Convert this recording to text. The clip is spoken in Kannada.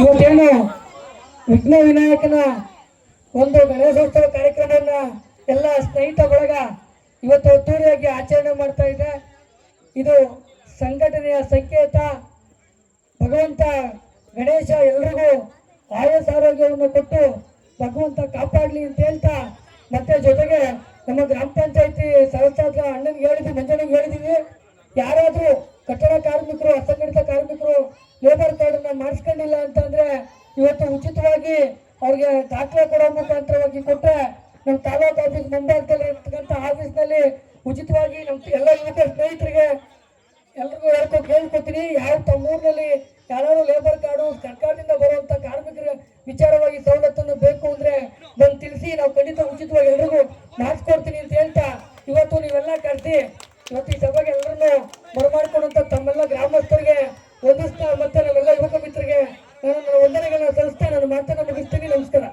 ಇವತ್ತೇನು ವಿಘ್ನ ವಿನಾಯಕನ ಒಂದು ಗಣೇಶೋತ್ಸವ ಕಾರ್ಯಕ್ರಮವನ್ನ ಎಲ್ಲ ಸ್ನೇಹಿತ ಬಳಗ ಇವತ್ತು ಅದ್ದೂರಿಯಾಗಿ ಆಚರಣೆ ಮಾಡ್ತಾ ಇದೆ. ಇದು ಸಂಘಟನೆಯ ಸಂಕೇತ. ಭಗವಂತ ಗಣೇಶ ಎಲ್ರಿಗೂ ಆಯಸ್ ಆರೋಗ್ಯವನ್ನು ಕೊಟ್ಟು ಭಗವಂತ ಕಾಪಾಡಲಿ ಅಂತ ಹೇಳ್ತಾ ಮತ್ತೆ ಜೊತೆಗೆ ನಮ್ಮ ಗ್ರಾಮ ಪಂಚಾಯತಿ ಸದಸ್ಯ ಅಣ್ಣನಿಗೆ ಹೇಳಿದ್ವಿ ಮಂಜನಿಗೆ ಹೇಳಿದೀವಿ. ಯಾರಾದರೂ ಕಟ್ಟಡ ಕಾರ್ಮಿಕರು, ಅಸಂಘಟಿತ ಕಾರ್ಮಿಕರು ಲೇಬರ್ ಕಾರ್ಡ್ ಅನ್ನ ಮಾಡಿಸ್ಕೊಂಡಿಲ್ಲ ಅಂತಂದ್ರೆ ಇವತ್ತು ಉಚಿತವಾಗಿ ಅವ್ರಿಗೆ ದಾಖಲೆ ಕೊಡೋ ಮುಖಾಂತರವಾಗಿ ಕೊಟ್ಟರೆ ನಮ್ಮ ತಾಲೂಕು ಆಫೀಸ್ ಮುಂಭಾಗದಲ್ಲಿ ಇರ್ತಕ್ಕಂಥ ಆಫೀಸ್ನಲ್ಲಿ ಉಚಿತವಾಗಿ ನಮ್ಮ ಎಲ್ಲ ಯುವಕ ಸ್ನೇಹಿತರಿಗೆ ಎಲ್ರಿಗೂ ಹೇಳ್ಕೊ, ಕೇಳ್ಕೊತೀನಿ. ಯಾವ ತಮ್ಮ ಊರಿನಲ್ಲಿ ಯಾರು ಲೇಬರ್ ಕಾರ್ಡು ಸರ್ಕಾರದಿಂದ ಬರುವಂತ ಕಾರ್ಮಿಕರ ವಿಚಾರವಾಗಿ ಸವಲತ್ತನ್ನು ಬೇಕು ಅಂದ್ರೆ ಬಂದು ತಿಳಿಸಿ, ನಾವು ಖಂಡಿತ ಉಚಿತವಾಗಿ ಎಲ್ರಿಗೂ ಮಾಡಿಸ್ಕೊಡ್ತೀನಿ ಅಂತ ಹೇಳ್ತಾ ಇವತ್ತು ನೀವೆಲ್ಲ ಕರೆಸಿ, ಇವತ್ತು ಈ ಸಭೆಗೆ ಎಲ್ಲರನ್ನು ಬರಮಾಡಿಕೊಂಡಂಥ ತಮ್ಮೆಲ್ಲ ಗ್ರಾಮಸ್ಥರಿಗೆ ವಂದಿಸ್ತಾ ಮತ್ತೆ ನಮ್ಮೆಲ್ಲ ಯುವಕ ಮಿತ್ರರಿಗೆ ನಾನು ನನ್ನ ವಂದನೆಗಳನ್ನ ಸಲ್ಲಿಸ್ತಾ ನಾನು ಮಾತನ್ನ ಮುಗಿಸ್ತೀನಿ. ನಮಸ್ಕಾರ.